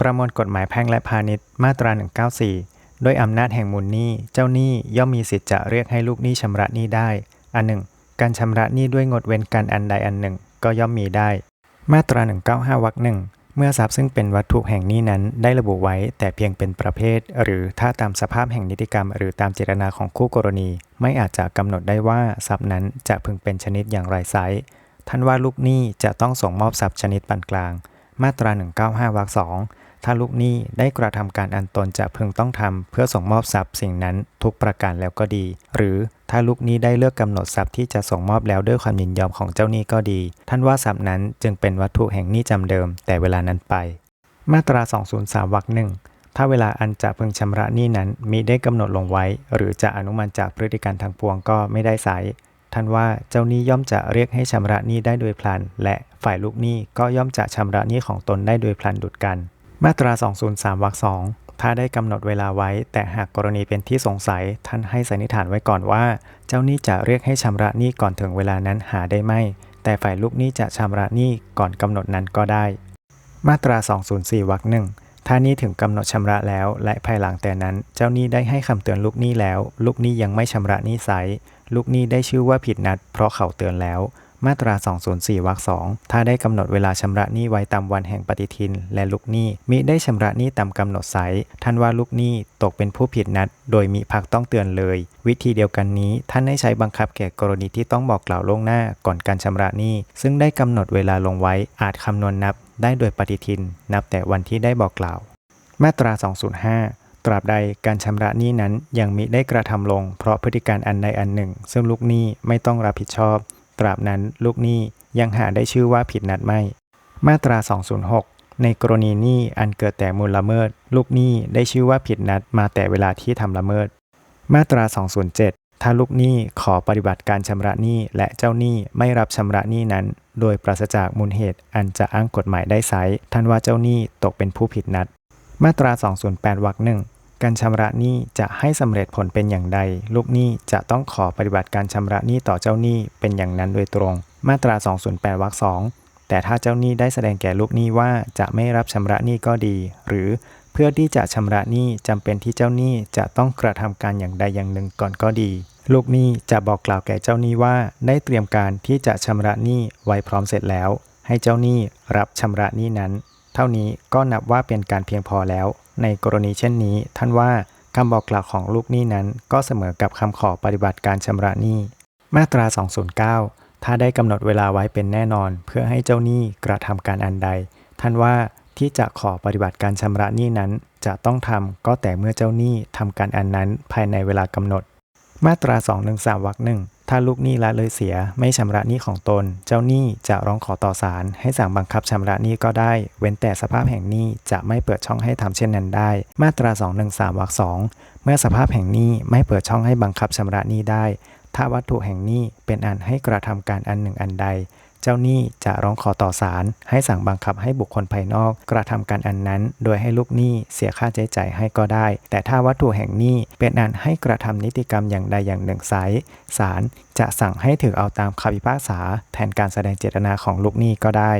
ประมวลกฎหมายแพ่งและพาณิชย์มาตรา 194 ด้วยอำนาจแห่งมูลหนี้ เจ้าหนี้ย่อมมีสิทธิ์จะเรียกให้ลูกหนี้ชำระหนี้ได้ อันหนึ่ง การชำระหนี้ด้วยงดเว้นการอันใดอันหนึ่ง ก็ย่อมมีได้ มาตรา 195 วรรคหนึ่งเมื่อทรัพย์ซึ่งเป็นวัตถุแห่งหนี้นั้นได้ระบุไว้แต่เพียงเป็นประเภท หรือถ้าตามสภาพแห่งนิติกรรม หรือตามเจตนาของคู่กรณี ไม่อาจจะกำหนดได้ว่าทรัพย์นั้นจะพึงเป็นชนิดอย่างไรไซท่านว่าลูกหนี้จะต้องส่งมอบทรัพย์ชนิดปานกลาง มาตรา 195วรรคสอง ถ้าลูกหนี้ได้กระทำการอันตนจะพึงต้องทำเพื่อส่งมอบทรัพย์สิ่งนั้นทุกประการแล้วก็ดี หรือถ้าลูกหนี้ได้เลือกกำหนดทรัพย์ที่จะส่งมอบแล้วด้วยความยินยอมของเจ้าหนี้ก็ดี ท่านว่าทรัพย์นั้นจึงเป็นวัตถุแห่งหนี้จำเดิม แต่เวลานั้นไป มาตรา 203วรรคหนึ่งถ้าเวลาอันจะพึงชำระหนี้นั้นมีได้กำหนดลงไว้ หรือจะอนุมันจากพฤติการทางปวงก็ไม่ได้ไซร้ท่านว่าเจ้าหนี้ย่อมจะเรียกให้ชำระหนี้ได้โดยพลัน และฝ่ายลูกหนี้ก็ย่อมจะชำระหนี้ของตนได้โดยพลันดุดกัน มาตรา 203 วรรคสองถ้าได้กำหนดเวลาไว้ แต่หากกรณีเป็นที่สงสัย ท่านให้สันนิษฐานไว้ก่อนว่า เจ้าหนี้จะเรียกให้ชำระหนี้ก่อนถึงเวลานั้นหาได้ไหม แต่ฝ่ายลูกหนี้จะชำระหนี้ก่อนกำหนดนั้นก็ได้ มาตรา 204 วรรคหนึ่งถ้าหนี้ถึงกำหนดชำระแล้ว และภายหลังแต่นั้น เจ้าหนี้ได้ให้คำเตือนลูกหนี้แล้ว ลูกหนี้ยังไม่ชำระหนี้ไซลูกหนี้ได้ชื่อว่าผิดนัด เพราะเขาเตือนแล้ว มาตรา 204 วรรคสองถ้าได้กำหนดเวลาชำระหนี้ไว้ตามวันแห่งปฏิทิน และลูกหนี้มิได้ชำระหนี้ตามกำหนดไซท่านว่าลูกหนี้ตกเป็นผู้ผิดนัด โดยมีพักต้องเตือนเลย วิธีเดียวกันนี้ท่านให้ใช้บังคับแก่กรณีที่ต้องบอกกล่าวล่วงหน้าก่อนการชำระหนี้ ซึ่งได้กำหนดเวลาลงไว้อาจคำนวณนับ ได้โดยปฏิทิน นับแต่วันที่ได้บอกกล่าว มาตรา 205ตราบใดการชำระหนี้นั้นยังมิได้กระทำลง เพราะพฤติการอันใดอันหนึ่ง ซึ่งลูกหนี้ไม่ต้องรับผิดชอบ ตราบนั้นลูกหนี้ยังหาได้ชื่อว่าผิดนัดไม่ มาตรา 206 ในกรณีหนี้อันเกิดแต่มูลละเมิด ลูกหนี้ได้ชื่อว่าผิดนัดมาแต่เวลาที่ทำละเมิด มาตรา 207 ถ้าลูกหนี้ขอปฏิบัติการชำระหนี้และเจ้าหนี้ไม่รับชำระหนี้นั้น โดยปราศจากมูลเหตุอันจะอ้างกฎหมายได้ไซท่านว่าเจ้าหนี้ตกเป็นผู้ผิดนัด มาตรา 208วรรคหนึ่ง การชำระหนี้จะให้สำเร็จผลเป็นอย่างใด ลูกหนี้จะต้องขอปฏิบัติการชำระหนี้ต่อเจ้าหนี้เป็นอย่างนั้นโดยตรง มาตรา 208วรรคสองแต่ถ้าเจ้าหนี้ได้แสดงแก่ลูกหนี้ว่าจะไม่รับชำระหนี้ก็ดี หรือเพื่อที่จะชำระหนี้จำเป็นที่เจ้าหนี้จะต้องกระทำการอย่างใดอย่างหนึ่งก่อนก็ดี ลูกหนี้จะบอกกล่าวแก่เจ้าหนี้ว่า ได้เตรียมการที่จะชำระหนี้ไว้พร้อมเสร็จแล้ว ให้เจ้าหนี้รับชำระหนี้นั้น เท่านี้ก็นับว่าเป็นการเพียงพอแล้ว ในกรณีเช่นนี้ ท่านว่าคำบอกกล่าวของลูกหนี้นั้น ก็เสมอกับคำขอปฏิบัติการชำระหนี้ มาตรา 209 ถ้าได้กำหนดเวลาไว้เป็นแน่นอน เพื่อให้เจ้าหนี้กระทำการอันใด ท่านว่าที่จะขอปฏิบัติการชำระหนี้นั้น จะต้องทำก็แต่เมื่อเจ้าหนี้ทำการอันนั้นภายในเวลากำหนด มาตรา 213วรรคหนึ่ง ถ้าลูกหนี้ละเลยเสียไม่ชำระหนี้ของตน เจ้าหนี้จะร้องขอต่อศาลให้สั่งบังคับชำระหนี้ก็ได้ เว้นแต่สภาพแห่งหนี้จะไม่เปิดช่องให้ทำเช่นนั้นได้ มาตรา 213วรรคสองเมื่อสภาพแห่งหนี้ไม่เปิดช่องให้บังคับชำระหนี้ได้ ถ้าวัตถุแห่งหนี้เป็นอันให้กระทำการอันหนึ่งอันใด เจ้าหนี้จะร้องขอต่อศาลให้สั่งบังคับให้บุคคลภายนอกกระทำการอันนั้น โดยให้ลูกหนี้เสียค่าใช้จ่ายให้ก็ได้ แต่ถ้าวัตถุแห่งหนี้เป็นอันให้กระทำนิติกรรมอย่างใดอย่างหนึ่งไซศาลจะสั่งให้ถือเอาตามคำพิพากษา แทนการแสดงเจตนาของลูกหนี้ก็ได้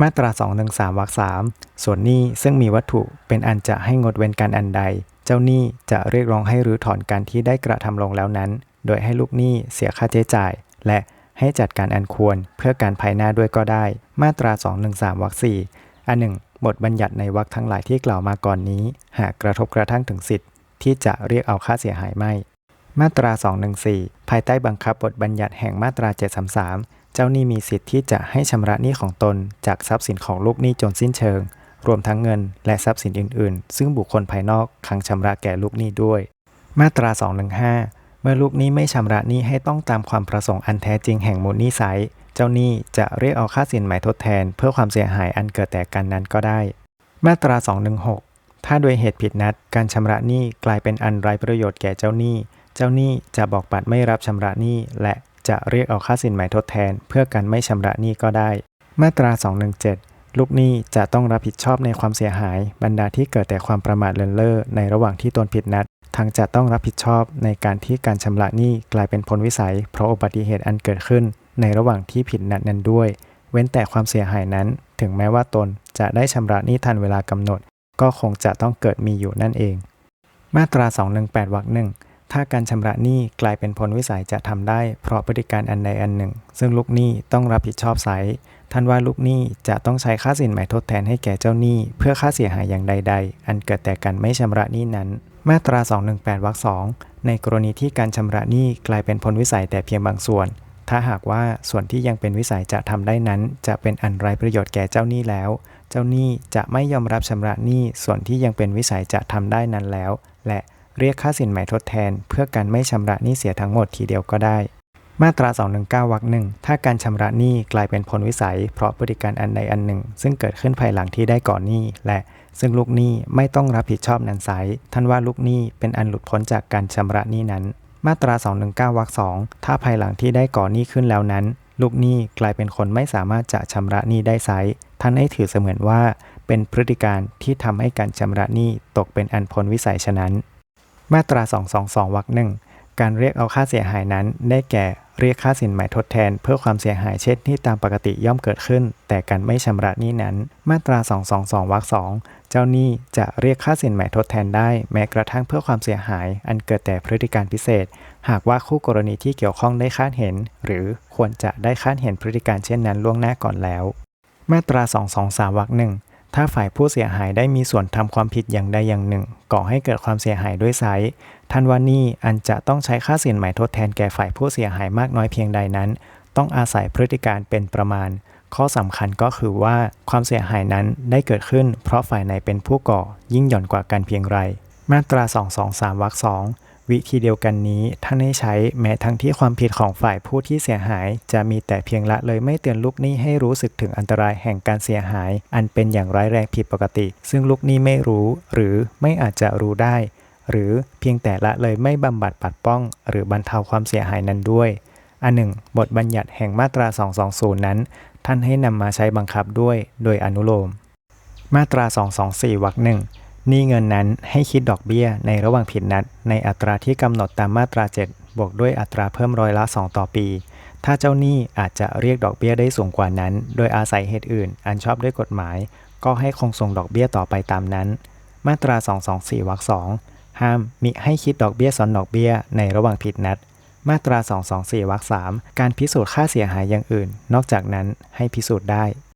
มาตรา 213วรรคสามส่วนหนี้ซึ่งมีวัตถุเป็นอันจะให้งดเว้นการอันใด เจ้าหนี้จะเรียกร้องให้รื้อถอนการที่ได้กระทำลงแล้วนั้น โดยให้ลูกหนี้เสียค่าใช้จ่าย และ ให้จัดการอันควรเพื่อการภายหน้าด้วยก็ได้ มาตรา 213วรรคสี่อันหนึ่งบทบัญญัติในวรรคทั้งหลายที่กล่าวมาก่อนนี้ หากกระทบกระทั่งถึงสิทธิ์ที่จะเรียกเอาค่าเสียหายไม่ มาตรา 214 ภายใต้บังคับบทบัญญัติแห่งมาตรา 733 เจ้าหนี้มีสิทธิ์ที่จะให้ชำระหนี้ของตนจากทรัพย์สินของลูกหนี้จนสิ้นเชิง รวมทั้งเงินและทรัพย์สินอื่น ๆ ซึ่งบุคคลภายนอกค้างชำระแก่ลูกหนี้ด้วย มาตรา 215 เมื่อลูกหนี้ไม่ชำระหนี้ให้ต้องตามความประสงค์อันแท้จริงแห่งมูลหนี้ไซเจ้าหนี้จะเรียกเอาค่าสินไหมทดแทน เพื่อความเสียหายอันเกิดแต่กันนั้นก็ได้ มาตรา 216 ถ้าโดยเหตุผิดนัดการชำระหนี้กลายเป็นอันไร้ประโยชน์แก่เจ้าหนี้ เจ้าหนี้จะบอกปัดไม่รับชำระหนี้และจะเรียกเอาค่าสินไหมทดแทน เพื่อการไม่ชำระหนี้ก็ได้ มาตรา 217 ลูกหนี้จะต้องรับผิดชอบในความเสียหาย บรรดาที่เกิดแต่ความประมาทเลินเล่อในระหว่างที่ตนผิดนัด ทั้งจะต้องรับผิดชอบในการที่การชำระหนี้กลายเป็นผลวิสัย เพราะอุบัติเหตุอันเกิดขึ้น ในระหว่างที่ผิดนัดนั้นด้วย เว้นแต่ความเสียหายนั้น ถึงแม้ว่าตนจะได้ชำระหนี้ทันเวลากำหนด ก็คงจะต้องเกิดมีอยู่นั่นเอง มาตรา 218วรรคหนึ่ง ถ้าการชำระหนี้กลายเป็นผลวิสัยจะทำได้ เพราะพฤติการอันใดอันหนึ่ง ซึ่งลูกหนี้ต้องรับผิดชอบไซท่านว่าลูกหนี้จะต้องใช้ค่าสินไหมทดแทนให้แก่เจ้าหนี้ เพื่อค่าเสียหายอย่างใด ๆ อันเกิดแต่การไม่ชำระหนี้นั้น มาตรา 218 วรรคสองในกรณีที่การชำระหนี้กลายเป็นผลวิสัยแต่เพียงบางส่วน ถ้าหากว่าส่วนที่ยังเป็นวิสัยจะทำได้นั้น จะเป็นอันไรประโยชน์แก่เจ้าหนี้แล้ว เจ้าหนี้จะไม่ยอมรับชำระหนี้ส่วนที่ยังเป็นวิสัยจะทำได้นั้นแล้ว และ เรียกค่าสินไหม่ทดแทน เพื่อการไม่ชำระหนี้เสียทั้งหมดทีเดียวก็ได้ มาตรา 219 วรรคหนึ่งถ้าการชำระหนี้กลายเป็นผลวิสัย เพราะพฤติการอันใดอันหนึ่ง ซึ่งเกิดขึ้นภายหลังที่ได้ก่อนหนี้และซึ่งลูกหนี้ไม่ต้องรับผิดชอบนั้นไซท่านว่าลูกหนี้เป็นอันหลุดพ้นจากการชำระหนี้นั้น มาตรา 219 วรรคสองถ้าภายหลังที่ได้ก่อนหนี้ขึ้นแล้วนั้น ลูกหนี้กลายเป็นคนไม่สามารถจะชำระหนี้ได้ไซท่านให้ถือเสมือนว่า เป็นพฤติการที่ทำให้การชำระหนี้ตกเป็นอันพ้นวิสัยฉะนั้น มาตรา 222 วรรคหนึ่งการเรียกเอาค่าเสียหายนั้น ได้แก่เรียกค่าสินไหมทดแทน เพื่อความเสียหายเช่นที่ตามปกติย่อมเกิดขึ้น แต่การไม่ชำระหนี้นั้น มาตรา 222 วรรคสองเจ้าหนี้จะเรียกค่าสินไหมทดแทนได้ แม้กระทั่งเพื่อความเสียหาย อันเกิดแต่พฤติการพิเศษ หากว่าคู่กรณีที่เกี่ยวข้องได้คาดเห็น หรือควรจะได้คาดเห็นพฤติการเช่นนั้นล่วงหน้าก่อนแล้ว มาตรา 223 วรรคหนึ่ง ถ้าฝ่ายผู้เสียหายได้มีส่วนทำความผิดอย่างใดอย่างหนึ่ง ก่อให้เกิดความเสียหายด้วยไซส์ท่านว่านี่อันจะต้องใช้ค่าสินไหมทดแทนแก่ฝ่ายผู้เสียหายมากน้อยเพียงใดนั้น ต้องอาศัยพฤติการเป็นประมาณ ข้อสำคัญก็คือว่าความเสียหายนั้นได้เกิดขึ้น เพราะฝ่ายไหนเป็นผู้ก่อยิ่งหย่อนกว่ากันเพียงไร มาตรา 223วรรคสอง วิธีเดียวกันนี้ท่านให้ใช้แม้ทั้งที่ความผิดของฝ่ายผู้ที่เสียหาย จะมีแต่เพียงละเลยไม่เตือนลูกหนี้ให้รู้สึกถึงอันตรายแห่งการเสียหาย อันเป็นอย่างร้ายแรงผิดปกติ ซึ่งลูกหนี้ไม่รู้ หรือไม่อาจจะรู้ได้ หรือเพียงแต่ละเลยไม่บำบัดปัดป้อง หรือบรรเทาความเสียหายนั้นด้วย อันหนึ่งบทบัญญัติแห่งมาตรา 220 นั้น ท่านให้นำมาใช้บังคับด้วย โดยอนุโลม มาตรา 224วรรคหนึ่ง หนี้เงินนั้นให้คิดดอกเบี้ยในระหว่างผิดนัด ในอัตราที่กำหนดตามมาตรา 7 บวกด้วยอัตราเพิ่มร้อยละ 2 ต่อปี ถ้าเจ้าหนี้อาจจะเรียกดอกเบี้ยได้สูงกว่านั้น โดยอาศัยเหตุอื่น อันชอบด้วยกฎหมาย ก็ให้คงทรงดอกเบี้ยต่อไปตามนั้น มาตรา 224วรรคสองห้ามมิให้คิดดอกเบี้ยซ้อนดอกเบี้ยในระหว่างผิดนัด มาตรา 224วรรคสามการพิสูจน์ค่าเสียหายอย่างอื่น นอกจากนั้นให้พิสูจน์ได้